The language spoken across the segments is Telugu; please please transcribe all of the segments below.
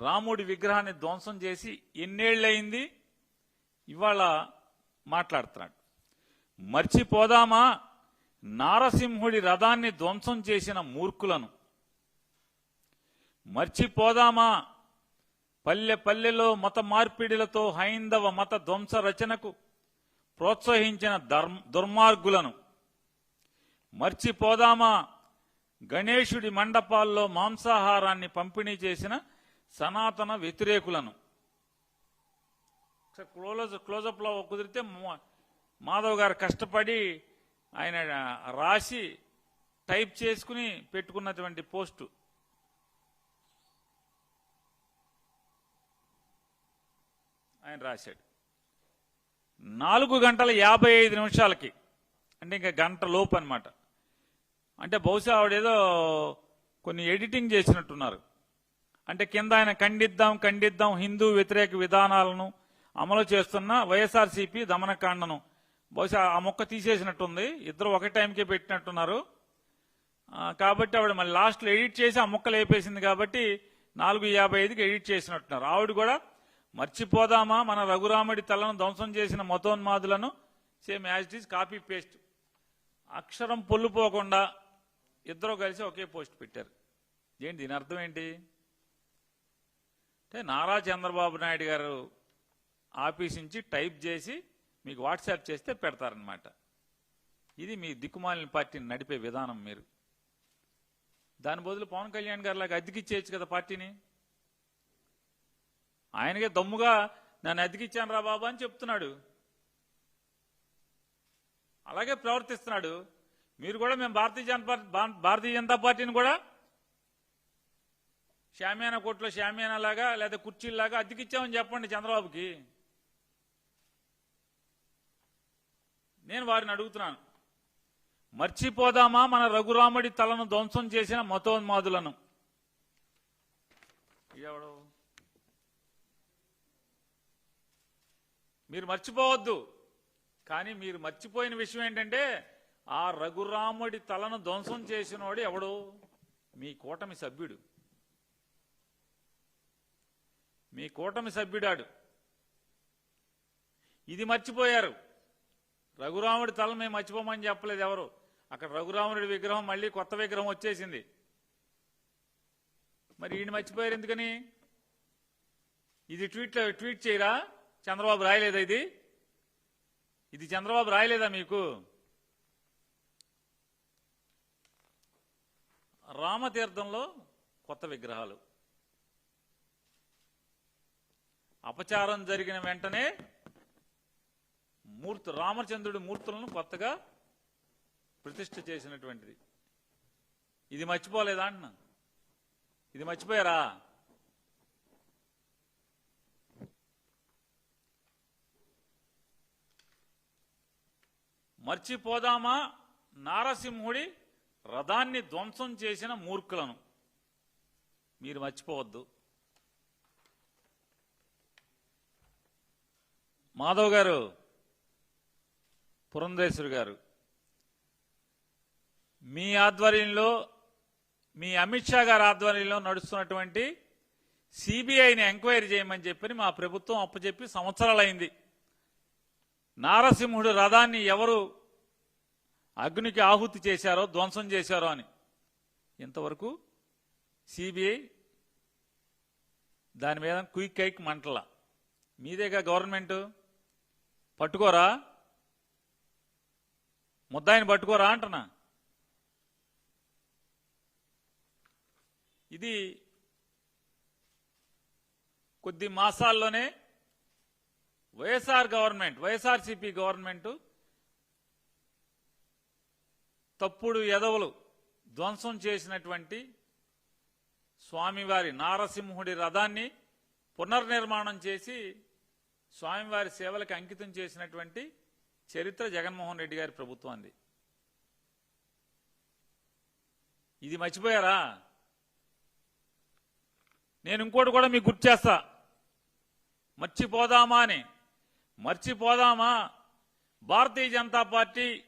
రాముడి విగ్రహాన్ని ధ్వంసం చేసి ఎన్నేళ్ళయింది? ఇవాళ మాట్లాడుతున్నాడు. మర్చిపోదామా? నారసింహుడి రథాన్ని ధ్వంసం చేసిన మూర్ఖులను. మర్చిపోదామా? పల్లె పల్లెలో మత మార్పిడిలతో హైందవ మత ధ్వంస రచనకు ప్రోత్సహించిన దుర్మార్గులను. మర్చిపోదామా? గణేశుడి మండపాల్లో మాంసాహారాన్ని పంపిణీ చేసిన సనాతన వ్యతిరేకులను. క్లోజ్ క్లోజప్లో కుదిరితే మాధవ్ గారు కష్టపడి ఆయన రాసి టైప్ చేసుకుని పెట్టుకున్నటువంటి పోస్టు. ఆయన రాశాడు. నాలుగు గంటల యాభై ఐదు నిమిషాలకి అంటే ఇంకా గంట లోపు అనమాట అంటే బహుశా ఆవిడేదో కొన్ని ఎడిటింగ్ చేసినట్టున్నారు. అంటే కింద ఆయన ఖండిద్దాం ఖండిద్దాం హిందూ వ్యతిరేక విధానాలను అమలు చేస్తున్న వైఎస్ఆర్సీపీ దమనకాండను. బహుశా ఆ మొక్క తీసేసినట్టుంది. ఇద్దరు ఒక టైంకే పెట్టినట్టున్నారు. కాబట్టి ఆవిడ మళ్ళీ లాస్ట్లో ఎడిట్ చేసి ఆ మొక్కలు వేపేసింది కాబట్టి నాలుగు యాభై ఐదుకి ఎడిట్ చేసినట్టున్నారు. ఆవిడ కూడా మర్చిపోదామా మన రఘురాముడి తలను ధ్వంసం చేసిన మతోన్మాదులను? Same as it is copy paste. అక్షరం పొల్లుపోకుండా ఇద్దరు కలిసి ఒకే పోస్ట్ పెట్టారు. ఏంటి దీని అర్థం ఏంటి? అంటే నారా చంద్రబాబు నాయుడు గారు ఆఫీస్ నుంచి టైప్ చేసి మీకు వాట్సాప్ చేస్తే పెడతారనమాట ఇది మీ దిక్కుమాలిన పార్టీని నడిపే విధానం మీరు. దాని బదులు పవన్ కళ్యాణ్ గారు లాగా అద్దెకిచ్చేయచ్చు కదా పార్టీని. ఆయనకే దమ్ముగా నన్ను అద్దెకిచ్చాను రా బాబా అని చెప్తున్నాడు. అలాగే ప్రవర్తిస్తున్నాడు. మీరు కూడా మేము భారతీయ జనతా భా- భారతీయ జనతా పార్టీని కూడా షామియానా కోట్లో షామియానా లాగా లేదా కుర్చీలాగా అద్దెకిచ్చామని చెప్పండి చంద్రబాబుకి. నేను వారిని అడుగుతున్నాను. మర్చిపోదామా మన రఘురాముడి తలను ధ్వంసం చేసిన మతోన్మాదులను? ఎవడు మీరు మర్చిపోవద్దు. కానీ మీరు మర్చిపోయిన విషయం ఏంటంటే ఆ రఘురాముడి తలను ధ్వంసం చేసినోడు ఎవడు? మీ కూటమి సభ్యుడు. మీ కూటమి సభ్యుడాడు. ఇది మర్చిపోయారు. రఘురాముడి తల మేము మర్చిపోమని చెప్పలేదు ఎవరు. అక్కడ రఘురాముడి విగ్రహం మళ్ళీ కొత్త విగ్రహం వచ్చేసింది. మరి ఈయన మర్చిపోయారు ఎందుకని? ఇది ట్వీట్ ట్వీట్ చేయరా? చంద్రబాబు రాయలేదా ఇది? ఇది చంద్రబాబు రాయలేదా మీకు? రామతీర్థంలో కొత్త విగ్రహాలు. అపచారం జరిగిన వెంటనే మూర్తు రామచంద్రుడి మూర్తులను కొత్తగా ప్రతిష్ఠ చేసినటువంటిది. ఇది మర్చిపోలేదా అంటున్నా ఇది మర్చిపోయారా? మర్చిపోదామా? నారసింహుడి రథాన్ని ధ్వంసం చేసిన మూర్ఖులను. మీరు మర్చిపోవద్దు. మాధవ్ గారు పురంధేశ్వరి గారు మీ ఆధ్వర్యంలో మీ అమిత్ షా గారి ఆధ్వర్యంలో నడుస్తున్నటువంటి సిబిఐని ఎంక్వైరీ చేయమని చెప్పని మా ప్రభుత్వం అప్పచెప్పి సంవత్సరాలైంది. నారసింహుడు రథాన్ని ఎవరు అగ్నికి ఆహుతి చేశారో ధ్వంసం చేశారో అని. ఇంతవరకు సిబిఐ దాని మీద క్విక్ కైక్ మంటల. మీదేగా గవర్నమెంటు? పట్టుకోరా? ముద్దాయిని పట్టుకోరా అంటున్నా. ఇది కొద్ది మాసాల్లోనే వైఎస్ఆర్ గవర్నమెంట్ వైఎస్ఆర్సీపీ గవర్నమెంట్ తప్పుడు ఎదవలు ధ్వంసం చేసినటువంటి స్వామివారి నారసింహుడి రథాన్ని పునర్నిర్మాణం చేసి స్వామివారి సేవలకు అంకితం చేసినటువంటి చరిత్ర జగన్మోహన్ రెడ్డి గారి ప్రభుత్వాన్ని ఇది మర్చిపోయారా? నేను ఇంకోటి కూడా మీకు గుర్తు చేస్తా. మర్చిపోదామా అని. మర్చిపోదామా? భారతీయ జనతా పార్టీ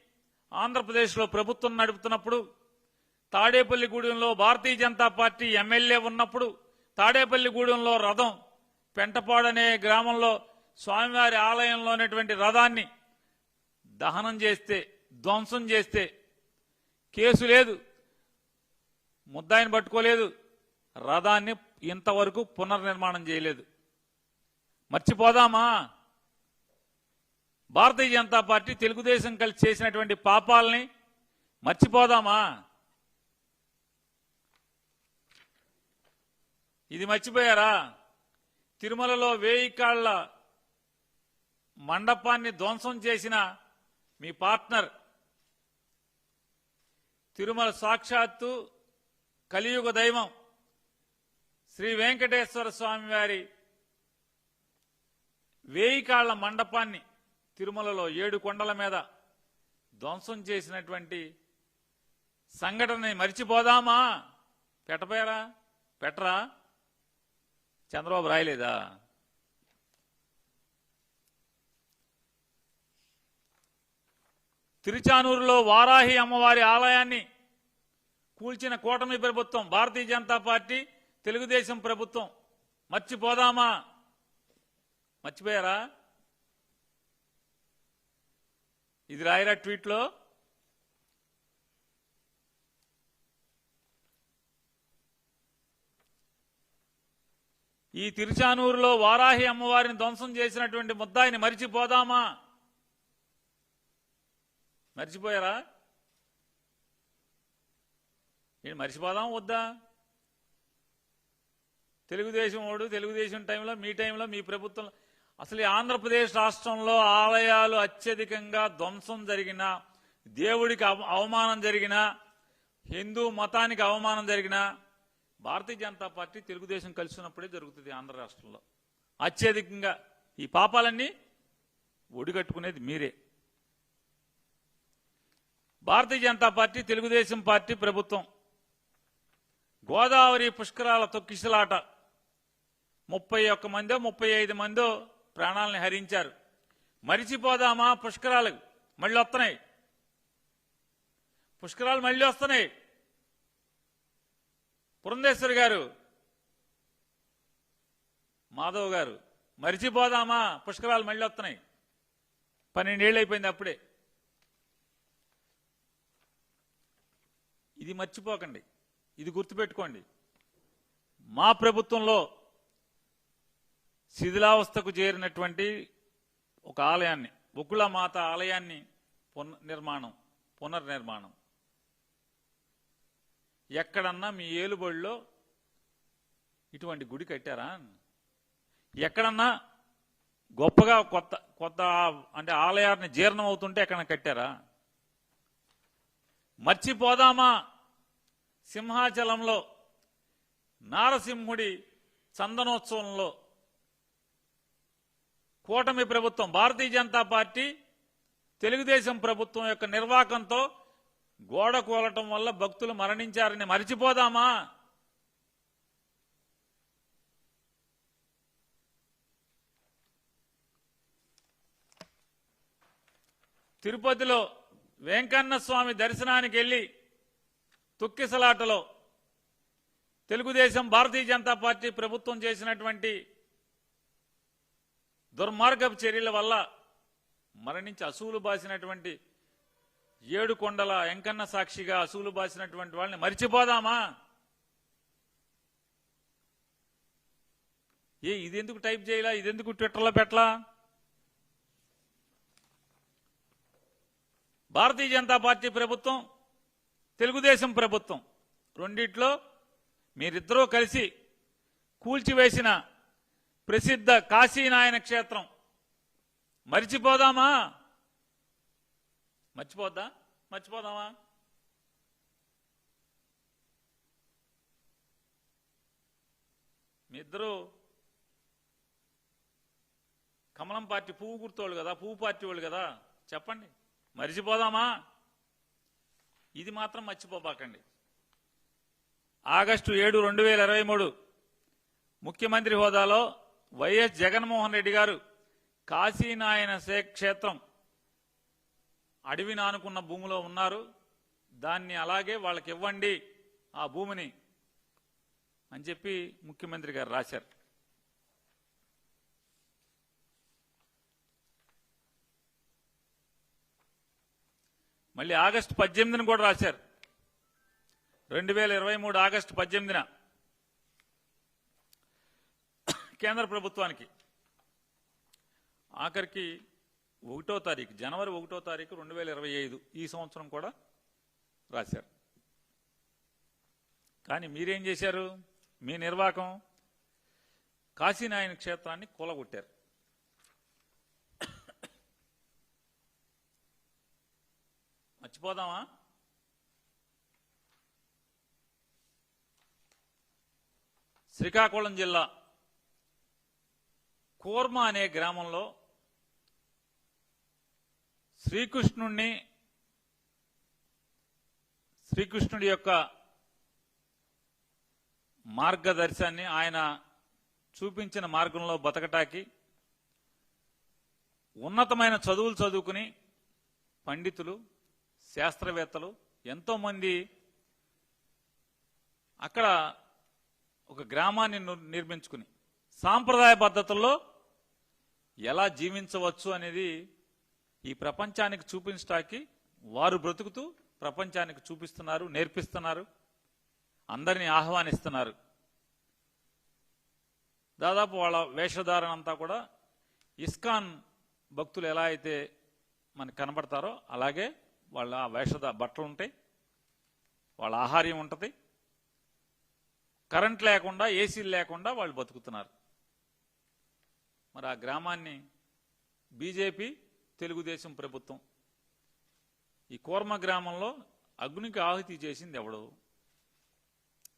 ఆంధ్రప్రదేశ్లో ప్రభుత్వం నడుపుతున్నప్పుడు తాడేపల్లిగూడెంలో భారతీయ జనతా పార్టీ ఎమ్మెల్యే ఉన్నప్పుడు తాడేపల్లిగూడెంలో రథం పెంటపాడనే గ్రామంలో స్వామివారి ఆలయంలో ఉన్నటువంటి రథాన్ని దహనం చేస్తే ధ్వంసం చేస్తే కేసు లేదు. ముద్దాయిని పట్టుకోలేదు. రథాన్ని ఇంతవరకు పునర్నిర్మాణం చేయలేదు. మర్చిపోదామా? భారతీయ జనతా పార్టీ తెలుగుదేశం కలిసి చేసినటువంటి పాపాలని మర్చిపోదామా? ఇది మర్చిపోయారా? తిరుమలలో వేయి కాళ్ళ మండపాన్ని ధ్వంసం చేసిన మీ పార్ట్నర్ తిరుమల సాక్షాత్తు కలియుగ దైవం శ్రీ వెంకటేశ్వర స్వామి వారి వేయి కాళ్ళ మండపాన్ని తిరుమలలో ఏడు కొండల మీద ధ్వంసం చేసినటువంటి సంఘటనని మరిచిపోదామా? పెట్టపోయారా పెట్టరా? చంద్రబాబు రాయలేదా? తిరుచానూరులో వారాహి అమ్మవారి ఆలయాన్ని కూల్చిన కూటమి ప్రభుత్వం భారతీయ జనతా పార్టీ తెలుగుదేశం ప్రభుత్వం. మర్చిపోదామా? మర్చిపోయారా? ఇది రాయరా ట్వీట్లో? ఈ తిరుచానూరులో వారాహి అమ్మవారిని ధ్వంసం చేసినటువంటి ముద్దాయిని మరిచిపోదామా? మర్చిపోయారా? నేను మర్చిపోదాం వద్దా? తెలుగుదేశం వాడు తెలుగుదేశం టైంలో మీ టైంలో మీ ప్రభుత్వం. అసలు ఈ ఆంధ్రప్రదేశ్ రాష్ట్రంలో ఆలయాలు అత్యధికంగా ధ్వంసం జరిగిన దేవుడికి అవ- అవమానం జరిగిన హిందూ మతానికి అవమానం జరిగిన భారతీయ జనతా పార్టీ తెలుగుదేశం కలిసి ఉన్నప్పుడే జరుగుతుంది ఆంధ్ర రాష్ట్రంలో. అత్యధికంగా ఈ పాపాలన్నీ ఒడిగట్టుకునేది మీరే. భారతీయ జనతా పార్టీ తెలుగుదేశం పార్టీ ప్రభుత్వం గోదావరి పుష్కరాల తొక్కిసలాట ముప్పై ఒక్క మందో ముప్పై ఐదు మందో ప్రాణాలని హరించారు. మరిచిపోదామా పుష్కరాలు మళ్ళీ వస్తున్నాయి. పుష్కరాలు మళ్ళీ వస్తున్నాయి. పురంధేశ్వరి గారు మాధవ్ గారు మరిచిపోదామా పుష్కరాలు మళ్ళీ వస్తున్నాయి. పన్నెండేళ్ళు అయిపోయింది అప్పుడే. ఇది మర్చిపోకండి. ఇది గుర్తుపెట్టుకోండి. మా ప్రభుత్వంలో శిథిలావస్థకు చేరినటువంటి ఒక ఆలయాన్ని ఉకుల మాత ఆలయాన్ని పునర్నిర్మాణం పునర్నిర్మాణం. ఎక్కడన్నా మీ ఏలుబడిలో ఇటువంటి గుడి కట్టారా? ఎక్కడన్నా గొప్పగా కొత్త కొత్త అంటే ఆలయాన్ని జీర్ణం అవుతుంటే ఎక్కడ కట్టారా? మర్చిపోదామా? సింహాచలంలో నారసింహుడి చందనోత్సవంలో కూటమి ప్రభుత్వం భారతీయ జనతా పార్టీ తెలుగుదేశం ప్రభుత్వం యొక్క నిర్వాకంతో గోడ కూలటం వల్ల భక్తులు మరణించారని మరిచిపోదామా? తిరుపతిలో వెంకన్న స్వామి దర్శనానికి వెళ్ళి తుక్కిసలాటలో తెలుగుదేశం భారతీయ జనతా పార్టీ ప్రభుత్వం చేసినటువంటి దుర్మార్గపు చర్యల వల్ల మరణించి అసూలు బాసినటువంటి ఏడు కొండల వెంకన్న సాక్షిగా అసూలు బాసినటువంటి వాళ్ళని మరిచిపోదామా? ఏ ఇదెందుకు టైప్ చేయలా? ఇదెందుకు ట్విట్టర్లో పెట్టలా? భారతీయ జనతా పార్టీ ప్రభుత్వం తెలుగుదేశం ప్రభుత్వం. రెండిట్లో మీరిద్దరూ కలిసి కూల్చివేసిన ప్రసిద్ధ కాశీనాయన క్షేత్రం. మరిచిపోదామా? మర్చిపోద్దా? మర్చిపోదామా? మీ ఇద్దరు కమలం పార్టీ పువ్వు గుర్తోళ్ళు కదా పువ్వు పార్టీ వాళ్ళు కదా? చెప్పండి. మరిచిపోదామా? ఇది మాత్రం మర్చిపోబాకండి. ఆగస్టు ఏడు రెండు వేల ఇరవై మూడు ముఖ్యమంత్రి హోదాలో వైఎస్ జగన్మోహన్ రెడ్డి గారు కాశీనాయన క్షేత్రం అడవిని ఆనుకున్న భూమిలో ఉన్నారు. దాన్ని అలాగే వాళ్ళకి ఇవ్వండి ఆ భూమిని అని చెప్పి ముఖ్యమంత్రి గారు రాశారు. మళ్ళీ ఆగస్టు పద్దెనిమిదిని కూడా రాశారు. రెండు వేల ఇరవై మూడు ఆగస్టు పద్దెనిమిదిన కేంద్ర ప్రభుత్వానికి ఆఖరికి ఒకటో తారీఖు జనవరి ఒకటో తారీఖు రెండు వేల ఇరవై ఐదు ఈ సంవత్సరం కూడా రాశారు. కానీ మీరేం చేశారు? మీ నిర్వాకం కాశీనాయన క్షేత్రాన్ని కూలగొట్టారు. మర్చిపోదామా? శ్రీకాకుళం జిల్లా కూర్మ అనే గ్రామంలో శ్రీకృష్ణుణ్ణి శ్రీకృష్ణుడి యొక్క మార్గదర్శాన్ని ఆయన చూపించిన మార్గంలో బతకటాకి ఉన్నతమైన చదువులు చదువుకుని పండితులు శాస్త్రవేత్తలు ఎంతోమంది అక్కడ ఒక గ్రామాన్ని నిర్మించుకుని సాంప్రదాయ పద్ధతుల్లో ఎలా జీవించవచ్చు అనేది ఈ ప్రపంచానికి చూపించటానికి వారు బ్రతుకుతూ ప్రపంచానికి చూపిస్తున్నారు నేర్పిస్తున్నారు అందరినీ ఆహ్వానిస్తున్నారు. దాదాపు వాళ్ళ వేషధారణ అంతా కూడా ఇస్కాన్ భక్తులు ఎలా అయితే మనకు కనబడతారో అలాగే వాళ్ళ వేషద బట్టలు ఉంటాయి వాళ్ళ ఆహార్యం ఉంటుంది. కరెంట్ లేకుండా ఏసీలు లేకుండా వాళ్ళు బతుకుతున్నారు. మరి ఆ గ్రామాన్ని బీజేపీ తెలుగుదేశం ప్రభుత్వం ఈ కూర్మ గ్రామంలో అగ్నికి ఆహుతి చేసింది ఎవడు?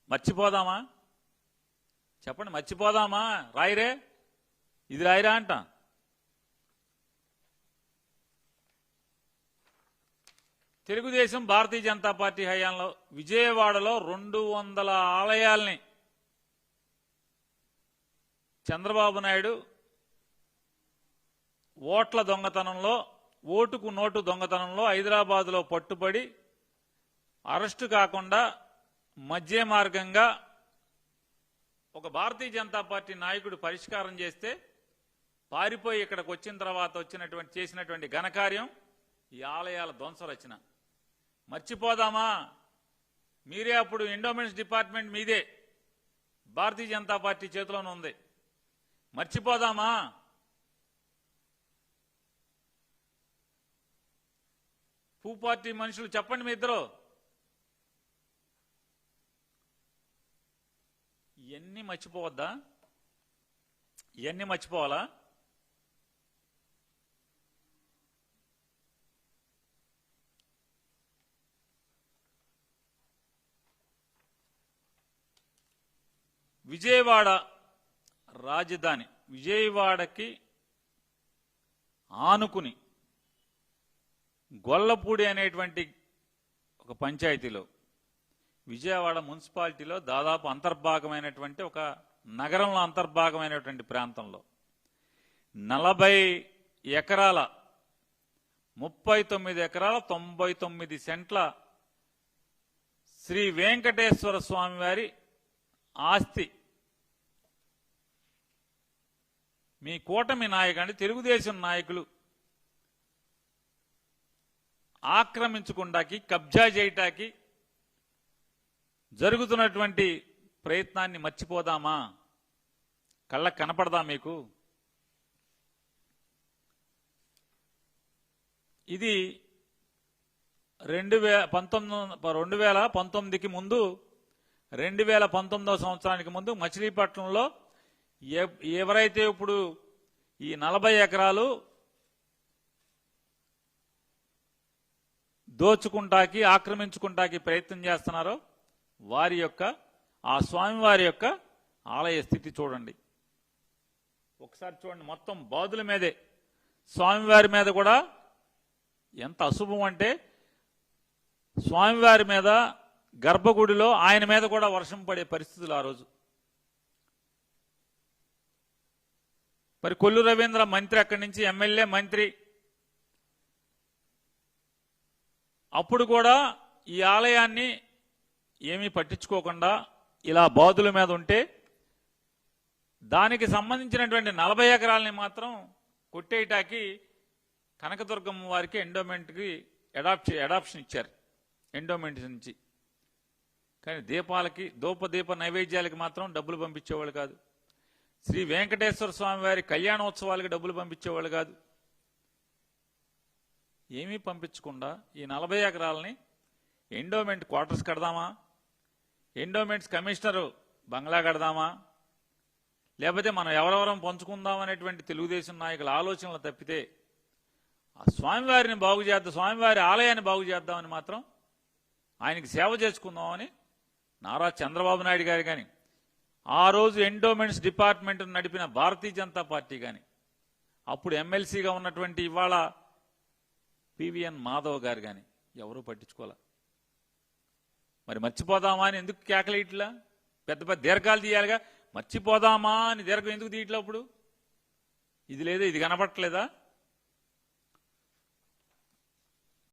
మర్చిపోదామా? చెప్పండి మర్చిపోదామా? రాయిరే? ఇది రాయిరా అంట. తెలుగుదేశం భారతీయ జనతా పార్టీ హయాంలో విజయవాడలో రెండు వందల ఆలయాల్ని చంద్రబాబు నాయుడు ఓట్ల దొంగతనంలో ఓటుకు నోటు దొంగతనంలో హైదరాబాదులో పట్టుబడి అరెస్టు కాకుండా మధ్య మార్గంగా ఒక భారతీయ జనతా పార్టీ నాయకుడు పరిష్కారం చేస్తే పారిపోయి ఇక్కడికి వచ్చిన తర్వాత వచ్చినటువంటి చేసినటువంటి ఘనకార్యం ఈ ఆలయాల ధ్వంసరచన. మర్చిపోదామా? మీరే అప్పుడు ఎండోమెంట్స్ డిపార్ట్మెంట్ మీదే. భారతీయ జనతా పార్టీ చేతిలోనే ఉంది. మర్చిపోదామా? పూ పార్టీ మనుషులు చెప్పండి మీ ఇద్దరు. ఇవన్నీ మర్చిపోవద్దా? ఇవన్నీ మర్చిపోవాలా? విజయవాడ రాజధాని విజయవాడకి ఆనుకుని గొల్లపూడి అనేటువంటి ఒక పంచాయతీలో విజయవాడ మున్సిపాలిటీలో దాదాపు అంతర్భాగమైనటువంటి ఒక నగరంలో అంతర్భాగమైనటువంటి ప్రాంతంలో నలభై ఎకరాల ముప్పై తొమ్మిది ఎకరాల తొంభై తొమ్మిది సెంట్ల శ్రీ వెంకటేశ్వర స్వామివారి ఆస్తి మీ కూటమి నాయకుడు తెలుగుదేశం నాయకులు ఆక్రమించకుండాకి కబ్జా చేయటాకి జరుగుతున్నటువంటి ప్రయత్నాన్ని మర్చిపోదామా? కళ్ళ కనపడదా మీకు? ఇది రెండు వే పంతొమ్మిది రెండు వేల పంతొమ్మిదికి ముందు రెండు వేల పంతొమ్మిదవ సంవత్సరానికి ముందు మచిలీపట్నంలో ఎవరైతే ఇప్పుడు ఈ నలభై ఎకరాలు దోచుకుంటాకి ఆక్రమించుకుంటాకి ప్రయత్నం చేస్తున్నారో వారి యొక్క ఆ స్వామివారి యొక్క ఆలయ స్థితి చూడండి. ఒకసారి చూడండి మొత్తం బాదుల మీదే. స్వామివారి మీద కూడా ఎంత అశుభం అంటే స్వామివారి మీద గర్భగుడిలో ఆయన మీద కూడా వర్షం పడే పరిస్థితులు ఆ రోజు. మరి కొల్లు రవీంద్ర మంత్రి అక్కడి నుంచి ఎమ్మెల్యే మంత్రి. అప్పుడు కూడా ఈ ఆలయాన్ని ఏమీ పట్టించుకోకుండా ఇలా బాదుల మీద ఉంటే దానికి సంబంధించినటువంటి నలభై ఎకరాలని మాత్రం కొట్టేటాకి కనకదుర్గమ్మ వారికి ఎండోమెంట్కి ఎడాప్ట్ అడాప్షన్ ఇచ్చారు. ఎండోమెంట్ నుంచి. కానీ దీపాలకి దూప దీప నైవేద్యాలకి మాత్రం డబ్బులు పంపించేవాళ్ళు కాదు. శ్రీ వెంకటేశ్వర స్వామి వారి కళ్యాణోత్సవాలకి డబ్బులు పంపించేవాళ్ళు కాదు. ఏమీ పంపించకుండా ఈ నలభై ఎకరాలని ఎండోమెంట్ క్వార్టర్స్ కడదామా? ఎండోమెంట్స్ కమిషనరు బంగ్లా కడదామా? లేకపోతే మనం ఎవరెవరం పంచుకుందాం అనేటువంటి తెలుగుదేశం నాయకుల ఆలోచనలు తప్పితే ఆ స్వామివారిని బాగు చేద్దాం స్వామివారి ఆలయాన్ని బాగు చేద్దామని మాత్రం ఆయనకి సేవ చేసుకుందామని నారా చంద్రబాబు నాయుడు గారు కానీ ఆ రోజు ఎండోమెంట్స్ డిపార్ట్మెంట్ నడిపిన భారతీయ జనతా పార్టీ కానీ అప్పుడు ఎమ్మెల్సీగా ఉన్నటువంటి ఇవాళ పివిఎన్ మాధవ్ గారు కానీ ఎవరూ పట్టించుకోలే. మరి మర్చిపోదామా అని ఎందుకు కేకలేయట్లా పెద్ద పెద్ద దీర్ఘాలు తీయాలిగా. మర్చిపోదామా అని దీర్ఘం ఎందుకు తీయట్లే అప్పుడు ఇది లేదా ఇది కనపట్లేదా